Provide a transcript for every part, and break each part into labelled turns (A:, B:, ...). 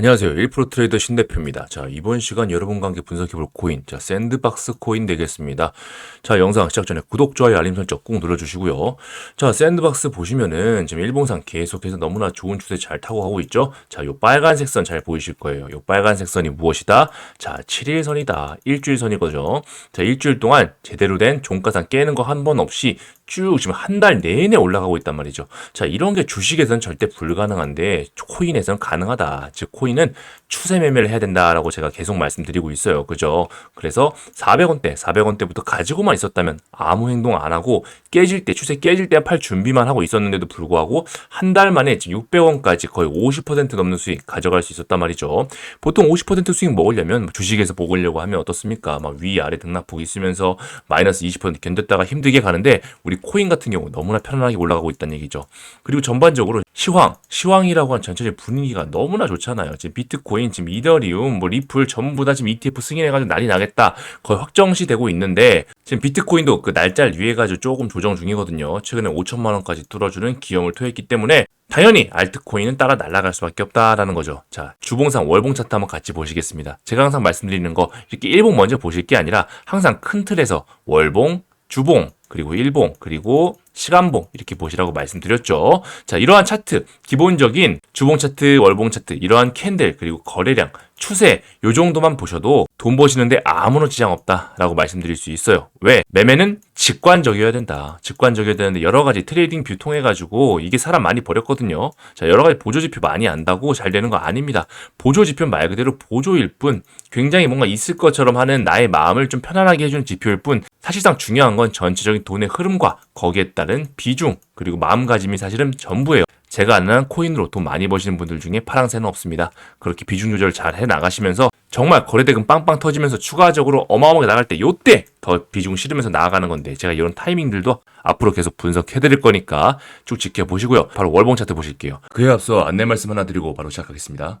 A: 안녕하세요. 1프로 트레이더 신대표입니다. 자, 이번 시간 여러분과 함께 분석해볼 코인, 자, 샌드박스 코인 되겠습니다. 자, 영상 시작 전에 구독, 좋아요, 알림 설정 꼭 눌러주시고요. 자, 샌드박스 보시면은 지금 일봉상 계속해서 너무나 좋은 추세 잘 타고 가고 있죠? 자, 요 빨간색 선 잘 보이실 거예요. 요 빨간색 선이 무엇이다? 자, 7일 선이다. 일주일 선이거죠. 자, 일주일 동안 제대로 된 종가상 깨는 거 한 번 없이 쭉 지금 한 달 내내 올라가고 있단 말이죠. 자, 이런 게 주식에서는 절대 불가능한데 코인에서는 가능하다. 즉 코인 은 추세 매매를 해야 된다라고 제가 계속 말씀드리고 있어요. 그죠? 그래서 400원대, 400원대부터 가지고만 있었다면 아무 행동 안 하고 깨질 때, 추세 깨질 때 팔 준비만 하고 있었는데도 불구하고 한 달 만에 지금 600원까지 거의 50% 넘는 수익 가져갈 수 있었단 말이죠. 보통 50% 수익 먹으려면 주식에서 먹으려고 하면 어떻습니까? 막 위 아래 등락폭 있으면서 마이너스 20% 견뎠다가 힘들게 가는데 우리 코인 같은 경우 너무나 편안하게 올라가고 있다는 얘기죠. 그리고 전반적으로 시황, 시황이라고 한 전체적 분위기가 너무나 좋잖아요. 지금 비트코인, 지금 이더리움, 뭐 리플 전부 다 지금 ETF 승인해가지고 난리 나겠다. 거의 확정시 되고 있는데 지금 비트코인도 그 날짜를 위해가지고 조금 조정 중이거든요. 최근에 5천만 원까지 뚫어주는 기염을 토했기 때문에 당연히 알트코인은 따라 날아갈 수밖에 없다라는 거죠. 자, 주봉상 월봉 차트 한번 같이 보시겠습니다. 제가 항상 말씀드리는 거 이렇게 일봉 먼저 보실 게 아니라 항상 큰 틀에서 월봉, 주봉, 그리고 일봉, 그리고 시간봉 이렇게 보시라고 말씀드렸죠. 자, 이러한 차트, 기본적인 주봉 차트, 월봉 차트, 이러한 캔들, 그리고 거래량, 추세 요 정도만 보셔도 돈 버시는데 아무런 지장 없다라고 말씀드릴 수 있어요. 왜? 매매는 직관적이어야 된다. 직관적이어야 되는데 여러 가지 트레이딩 뷰 통해 가지고 이게 사람 많이 버렸거든요. 자, 여러 가지 보조 지표 많이 안다고 잘 되는 거 아닙니다. 보조 지표 말 그대로 보조일 뿐 굉장히 뭔가 있을 것처럼 하는 나의 마음을 좀 편안하게 해주는 지표일 뿐 사실상 중요한 건 전체적인 돈의 흐름과 거기에 따른 비중 그리고 마음가짐이 사실은 전부예요. 제가 아는 코인으로 돈 많이 버시는 분들 중에 파랑새는 없습니다. 그렇게 비중 조절 잘 해 나가시면서 정말 거래대금 빵빵 터지면서 추가적으로 어마어마하게 나갈 때 요때 더 비중 실으면서 나아가는 건데 제가 이런 타이밍들도 앞으로 계속 분석해 드릴 거니까 쭉 지켜보시고요. 바로 월봉 차트 보실게요. 그에 앞서 안내 말씀 하나 드리고 바로 시작하겠습니다.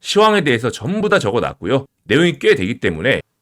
A: 시황에 대해서 전부 다 적어 놨고요. 내용이 꽤 되기 때문에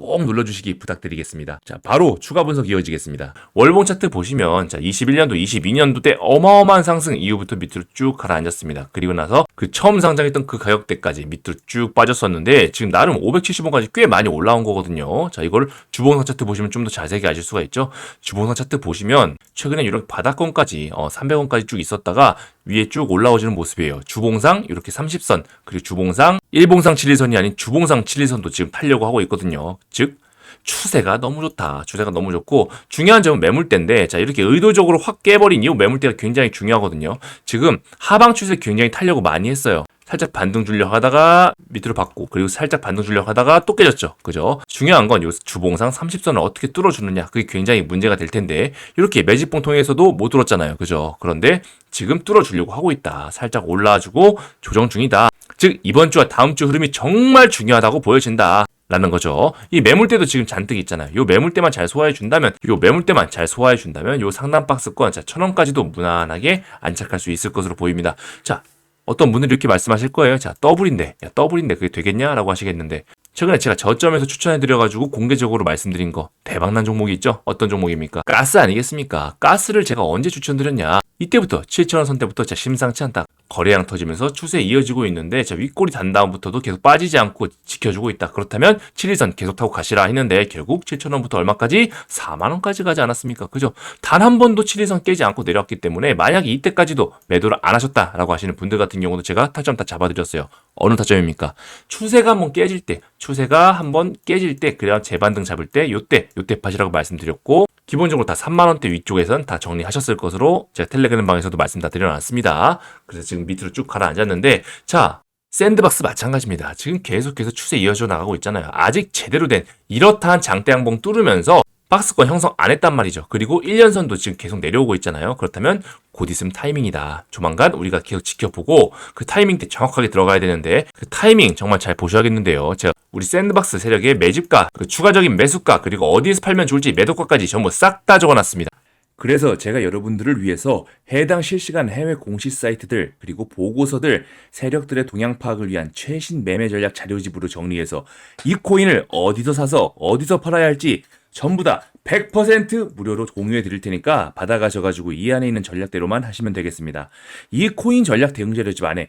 A: 꼭 눌러주시기 부탁드리겠습니다. 자, 바로 추가 분석 이어지겠습니다. 월봉 차트 보시면 자, 21년도, 22년도 때 어마어마한 상승 이후부터 밑으로 쭉 가라앉았습니다. 그리고 나서 그 처음 상장했던 그 가격대까지 밑으로 쭉 빠졌었는데 지금 나름 570원까지 꽤 많이 올라온 거거든요. 자, 이걸 주봉상 차트 보시면 좀 더 자세히 아실 수가 있죠. 주봉상 차트 보시면 최근에 이렇게 바닥권까지 어, 300원까지 쭉 있었다가 위에 쭉 올라오지는 모습이에요. 주봉상 이렇게 30선 그리고 주봉상 1봉상 7일선이 아닌 주봉상 7일선도 지금 타려고 하고 있거든요. 즉 추세가 너무 좋다. 추세가 너무 좋고 중요한 점은 매물대인데 자 이렇게 의도적으로 확 깨버린 이후 매물대가 굉장히 중요하거든요. 지금 하방 추세 굉장히 타려고 많이 했어요. 살짝 반등 주려 하다가 밑으로 받고 그리고 살짝 반등 주려 하다가 또 깨졌죠. 그죠? 중요한 건 요 주봉상 30선을 어떻게 뚫어주느냐 그게 굉장히 문제가 될 텐데 이렇게 매집봉 통해서도 못 뚫었잖아요. 그죠? 그런데 지금 뚫어주려고 하고 있다. 살짝 올라와주고 조정 중이다. 즉 이번 주와 다음 주 흐름이 정말 중요하다고 보여진다. 라는 거죠. 이 매물대도 지금 잔뜩 있잖아요. 요 매물대만 잘 소화해 준다면, 요 매물대만 잘 소화해 준다면, 요 상단 박스권, 자, 천 원까지도 무난하게 안착할 수 있을 것으로 보입니다. 자, 어떤 분들이 이렇게 말씀하실 거예요. 자, 더블인데, 야, 더블인데 그게 되겠냐 라고 하시겠는데, 최근에 제가 저점에서 추천해드려가지고 공개적으로 말씀드린 거 대박난 종목이 있죠? 어떤 종목입니까? 가스 아니겠습니까? 가스를 제가 언제 추천드렸냐? 이때부터 7천원 선대부터 진짜 심상치 않다. 거래량 터지면서 추세 이어지고 있는데 자 윗골이 단 다음부터도 계속 빠지지 않고 지켜주고 있다. 그렇다면 7일선 계속 타고 가시라 했는데 결국 7천원부터 얼마까지? 4만원까지 가지 않았습니까? 그죠? 단 한 번도 7일선 깨지 않고 내려왔기 때문에 만약에 이때까지도 매도를 안 하셨다라고 하시는 분들 같은 경우도 제가 타점 다 잡아드렸어요. 어느 타점입니까? 추세가 한번 깨질 때, 추세가 한번 깨질 때, 그래야 재반등 잡을 때, 요때, 요때 팟이라고 말씀드렸고, 기본적으로 다 3만 원대 위쪽에선 다 정리하셨을 것으로 제가 텔레그램 방에서도 말씀 다 드려놨습니다. 그래서 지금 밑으로 쭉 가라앉았는데, 자, 샌드박스 마찬가지입니다. 지금 계속해서 추세 이어져 나가고 있잖아요. 아직 제대로 된 이렇다한 장대 양봉 뚫으면서 박스권 형성 안 했단 말이죠. 그리고 1년선도 지금 계속 내려오고 있잖아요. 그렇다면 곧 있으면 타이밍이다. 조만간 우리가 계속 지켜보고 그 타이밍 때 정확하게 들어가야 되는데 그 타이밍 정말 잘 보셔야겠는데요. 제가 우리 샌드박스 세력의 매집가, 그 추가적인 매수가, 그리고 어디에서 팔면 좋을지 매도가까지 전부 싹 다 적어놨습니다. 그래서 제가 여러분들을 위해서 해당 실시간 해외 공시 사이트들 그리고 보고서들 세력들의 동향 파악을 위한 최신 매매 전략 자료집으로 정리해서 이 코인을 어디서 사서 어디서 팔아야 할지 전부 다 100% 무료로 공유해 드릴 테니까 받아가셔가지고 이 안에 있는 전략대로만 하시면 되겠습니다. 이 코인 전략 대응 자료집 안에